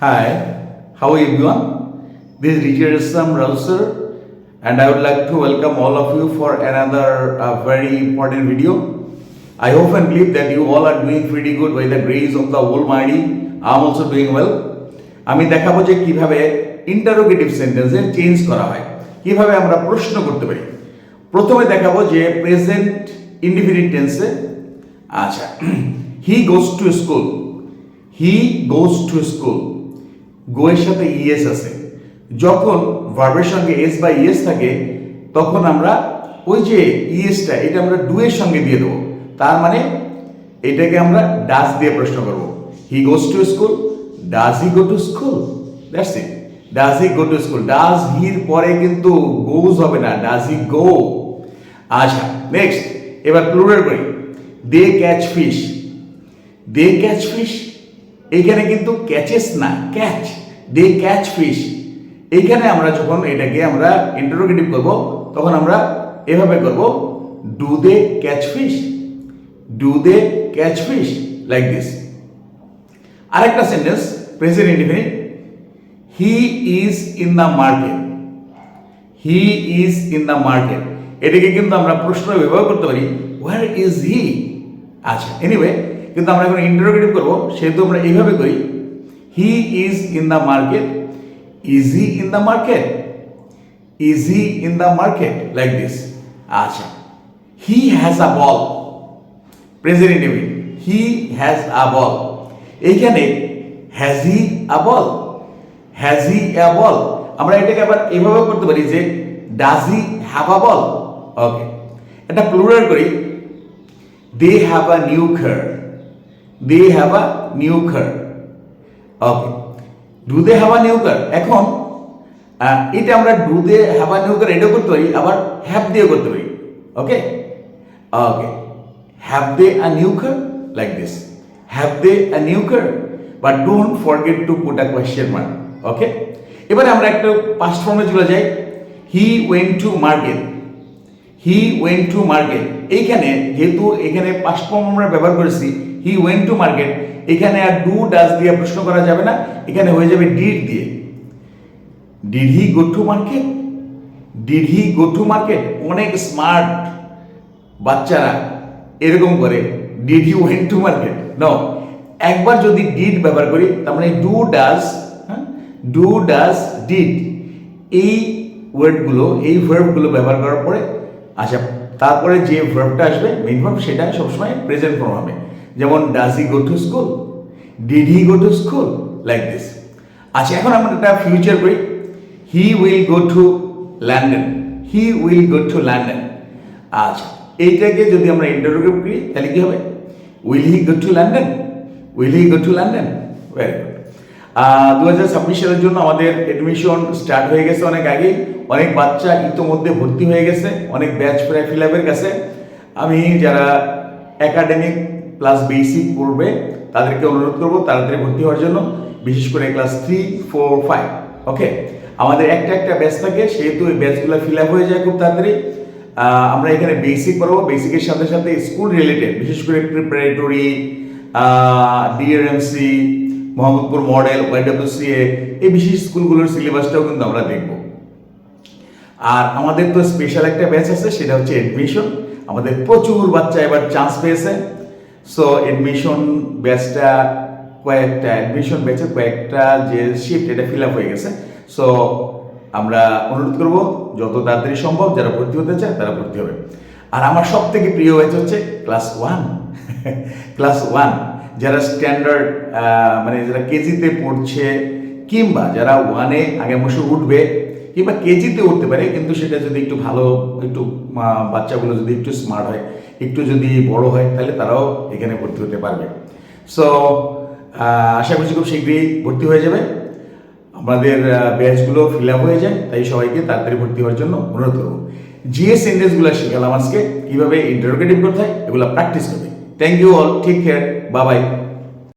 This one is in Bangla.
Hi, how are everyone? This is Richard Islam Rouser and I would like to welcome all of you for another uh, very important video. I hope and believe that you all are doing pretty good by the grace of the Almighty. I'm also doing well. আমি দেখাবো যে কীভাবে ইন্টারোগেটিভ সেন্টেন্সের চেঞ্জ করা হয় কীভাবে আমরা প্রশ্ন করতে পারি প্রথমে দেখাবো যে প্রেজেন্ট ইন্ডিফিনিট টেন্সে আচ্ছা he goes to school he goes to school go এর সাথে ইএস আছে। যখন ভার্বের সঙ্গে এস বা ইএস থাকে, তখন আমরা ওই যে ইএসটা এটা আমরা ডু এর সঙ্গে দিয়ে দেবো। তার মানে এটাকে আমরা ডাস দিয়ে প্রশ্ন করব। He goes to school does he go to school that's it does he go to school does হির পরে কিন্তু গোজ হবে না। ডাজ হি গো আচ্ছা নেক্সট এবার প্লুরাল করি। They catch fish they catch fish এইখানে কিন্তু ক্যাচেস না ক্যাচ দে ক্যাচ ফিশ এইখানে আমরা যখন এটাকে আমরা ইন্টারোগেটিভ করব, তখন আমরা এভাবে করব do they catch fish do they catch fish like this আরেকটা sentence present indefinite he is in the market he is in the market এটাকে কিন্তু আমরা প্রশ্ন ব্যবহার করতে পারি ওয়ার ইজ হি আচ্ছা এনিওয়ে কিন্তু আমরা এখন ইন্টারোগেটিভ করব। সেহেতু আমরা এইভাবে করি। He is in the market is he in the market is he in the market like this আচ্ছা। He has a ball present ইন্ডিভিড he has a ball এইখানে has he a ball has he আ বল আমরা এটাকে আবার এভাবে করতে পারি যে ডাজ হি হ্যাভ আ বল ওকে এটা প্লুরাল করি। দে have a new car they have a new car okay do they have a new car এখন এটা আমরা do they have a new car এটাও করতে পারি, আবার হ্যাভ দিয়েও করতে পারি। Okay okay have they a new car like this have they a new car but don't forget to put a question mark okay এবারে আমরা একটা পাস্ট ফর্মে চলে যাই। He went to market he went to market এইখানে, যেহেতু এখানে পাস্ট ফর্ম আমরা ব্যবহার করেছি হি ওয়েন টু মার্কেট এখানে আর ডু ডাজ দিয়ে প্রশ্ন করা যাবে না। এখানে হয়ে যাবে ডিড দিয়ে। Did he go to market did he go to market অনেক স্মার্ট বাচ্চারা এরকম করে। Did he went to market no একবার যদি ডিড ব্যবহার করি, তার মানে do does do does did এই ওয়ার্ডগুলো এই ভার্বগুলো ব্যবহার করার পরে আচ্ছা তারপরে যে ভার্বটা আসবে মেইন ভার্ব সেটা সবসময় প্রেজেন্ট ফর্ম হবে। যেমন does he go to school did he go to school like this আচ্ছা এখন আমরা একটা ফিউচার করি। He will go to London he will go to London আচ্ছা এইটাকে যদি আমরা ইন্টারোগেট করি, তাহলে কি হবে? Will he go to London will he go to London very good দু হাজার ছাব্বিশ সালের জন্য আমাদের এডমিশন স্টার্ট হয়ে গেছে অনেক আগেই। অনেক বাচ্চা ইতোমধ্যে ভর্তি হয়ে গেছে। অনেক ব্যাচ প্রায় ফিল কাছে। আমি যারা একাডেমিক প্লাস বেসিক পড়বে, তাদেরকে অনুরোধ করব তাড়াতাড়ি ভর্তি হওয়ার জন্য, বিশেষ করে class three four five okay আমাদের একটা একটা ব্যাচ থাকে, সেহেতু এই ব্যাচগুলো ফিল আপ হয়ে যায় খুব তাড়াতাড়ি। আমরা এখানে বেসিক পড়ব বেসিকের সাথে সাথে স্কুল রিলেটেড বিশেষ করে preparatory DRMC Mohammadpur model YWCA এই বিশেষ স্কুলগুলোর সিলেবাসটাও কিন্তু আমরা দেখব। আর আমাদের তো স্পেশাল একটা ব্যাচ আছে, সেটা হচ্ছে অ্যাডমিশন আমাদের প্রচুর বাচ্চা এবার চান্স পেয়েছে। সো এডমিশন ব্যাচটা কয়েকটা অ্যাডমিশন ব্যাচে কয়েকটা যে শিফট এটা ফিল আপ হয়ে গেছে। সো আমরা অনুরোধ করব, যত তাড়াতাড়ি সম্ভব যারা ভর্তি হতে চায়, তারা ভর্তি হবে। আর আমার সব থেকে প্রিয় ব্যাচ হচ্ছে ক্লাস ওয়ান ক্লাস ওয়ান যারা স্ট্যান্ডার্ড মানে যারা কেজিতে পড়ছে, কিংবা যারা ওয়ানে আগে বসে উঠবে কিংবা কেজিতে উঠতে পারে, কিন্তু সেটা যদি একটু ভালো, একটু বাচ্চাগুলো যদি একটু স্মার্ট হয়, একটু যদি বড় হয়, তাহলে তারাও এখানে ভর্তি হতে পারবে। সো আশা করছি খুব শীঘ্রই ভর্তি হয়ে যাবে। আমাদের ব্যাচগুলো ফিল আপ হয়ে যায়, তাই সবাইকে তাড়াতাড়ি ভর্তি হওয়ার জন্য অনুরোধ করব। জিএস সেন্টেন্সগুলো শিখালাম আজকে, কীভাবে ইন্টারোগেটিভ করতে হয়, এগুলো প্র্যাকটিস করবে। Thank you all take care বাবাই